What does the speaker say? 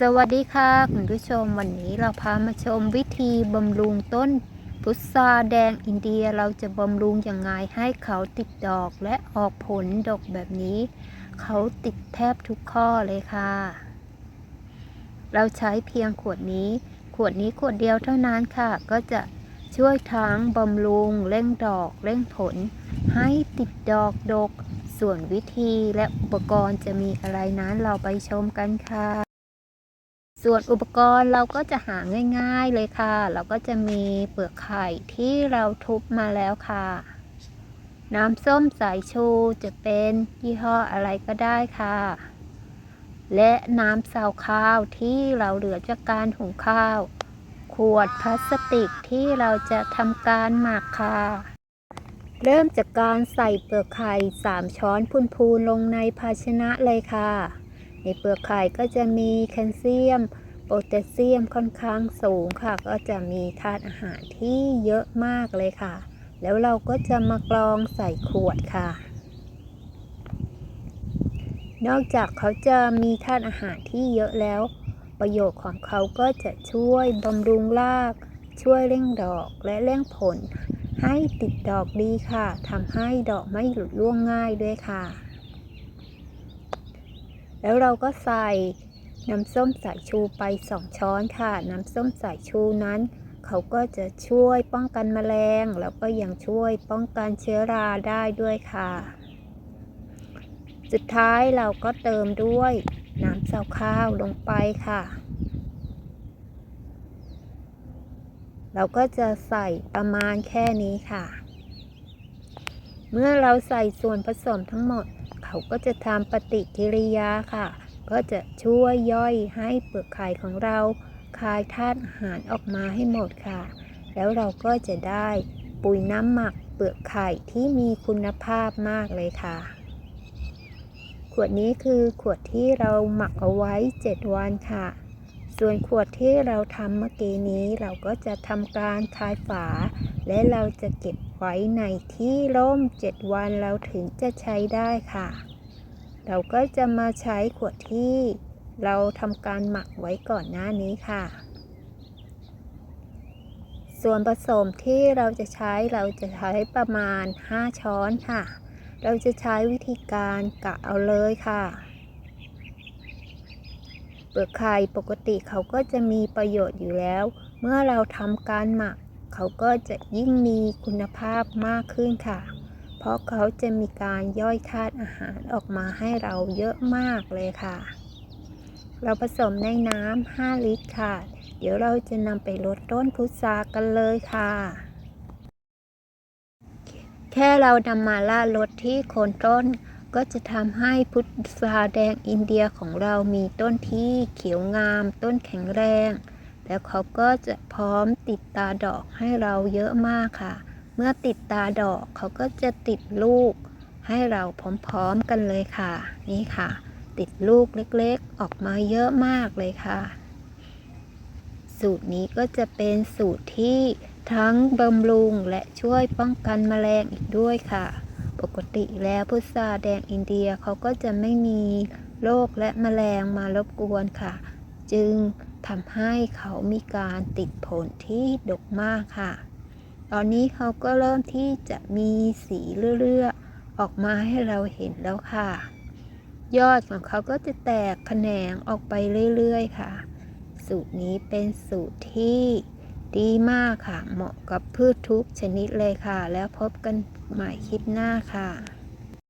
สวัสดีค่ะคุณผู้ชมวันนี้เราพามาชมวิธีบำรุงต้น พุทราแดงอินเดียเราจะบำรุงยังไงให้เขาติดดอกและออกผลดอกแบบนี้ เขาติดแทบทุกข้อเลยค่ะ เราใช้เพียงขวดนี้ ขวดนี้ขวดเดียวเท่านั้นค่ะ ก็จะช่วยทั้งบำรุงเร่งดอกเร่งผล ให้ติดดอกดก ส่วนวิธีและอุปกรณ์จะมีอะไรนั้นเราไปชมกันค่ะ ส่วนอุปกรณ์เราก็จะหาง่ายๆเลยค่ะ เราก็จะมีเปลือกไข่ที่เราทุบมาแล้วค่ะ น้ำส้มสายชูจะเป็นยี่ห้ออะไรก็ได้ค่ะ และน้ำซาวข้าวที่เราเหลือจากการหุงข้าว ขวดพลาสติกที่เราจะทำการหมักค่ะเริ่มจากการใส่เปลือกไข่ 3 ช้อนพูนๆลงในภาชนะเลยค่ะ ในเปลือกไข่ก็จะมีแคลเซียม โพแทสเซียมค่อนข้างสูงค่ะ ก็จะมีธาตุอาหารที่เยอะมากเลยค่ะ แล้วเราก็จะมากรองใส่ขวดค่ะ นอกจากเขาจะมีธาตุอาหารที่เยอะแล้ว ประโยชน์ของเขาก็จะช่วยบำรุงราก ช่วยเร่งดอกและเร่งผลให้ติดดอกดีค่ะทำให้ดอกไม่หลุดร่วงง่ายด้วยค่ะ แล้วเราก็ใส่น้ำส้มสายชูไป 2 ช้อนค่ะ น้ำส้มสายชูนั้น เขาก็จะช่วยป้องกันแมลง แล้วก็ยังช่วยป้องกันเชื้อราได้ด้วยค่ะ สุดท้ายเราก็เติมด้วยน้ำเสาข้าวลงไปค่ะ เราก็จะใส่ประมาณแค่นี้ค่ะ เมื่อเราใส่ส่วนผสมทั้งหมด เขาก็จะทำปฏิกิริยาค่ะ ก็จะช่วยย่อยให้เปลือกไข่ของเราคายธาตุอาหารออกมาให้หมดค่ะ แล้วเราก็จะได้ปุ๋ยน้ำหมักเปลือกไข่ที่มีคุณภาพมากเลยค่ะ ขวดนี้คือขวดที่เราหมักเอาไว้ 7 วันค่ะ ส่วนขวดที่เราทำเมื่อกี้นี้เราก็จะทำการคายฝา และเราจะเก็บไว้ในที่ร่ม 7 วันเราถึงจะใช้ได้ค่ะ เราก็จะมาใช้ขวดที่เราทำการหมักไว้ก่อนหน้านี้ค่ะ ส่วนผสมที่เราจะใช้เราจะใช้ประมาณ 5 ช้อนค่ะ เราจะใช้วิธีการกะเอาเลยค่ะ เปลือกไข่ปกติเขาก็จะมีประโยชน์อยู่แล้ว เมื่อเราทำการหมัก เขาก็จะยิ่งมีคุณภาพมากขึ้นค่ะ เพราะเขาจะมีการย่อยธาตุอาหารออกมาให้เราเยอะมากเลยค่ะ เราผสมในน้ำ5 ลิตรค่ะ เดี๋ยวเราจะนำไปลดต้นพุทรากันเลยค่ะแค่เรานำมาล่าดรถที่โคนต้น ก็จะทำให้พุทราแดงอินเดียของเรามีต้นที่เขียวงาม ต้นแข็งแรง แล้วเขาก็จะพร้อมติดตาดอกให้เราเยอะมากค่ะ เมื่อติดตาดอกเขาก็จะติดลูก ให้เราพร้อมๆกันเลยค่ะ นี่ค่ะ ติดลูกเล็กๆ ออกมาเยอะมากเลยค่ะ สูตรนี้ก็จะเป็นสูตรที่ทั้งบำรุงและช่วยป้องกันแมลงอีกด้วยค่ะ ปกติแล้วพุทราแดงอินเดียเขาก็จะไม่มีโรคและแมลงมารบกวนค่ะ จึงทำให้เขามีการติดผลที่ดกมากค่ะ ตอนนี้เขาก็เริ่มที่จะมีสีเรื่อๆออกมาให้เราเห็นแล้วค่ะ ยอดของเขาก็จะแตกแขนงออกไปเรื่อยๆค่ะ สูตรนี้เป็นสูตรที่ ดีมากค่ะ เหมาะกับพืชทุกชนิดเลยค่ะ แล้วพบกันใหม่คลิปหน้าค่ะ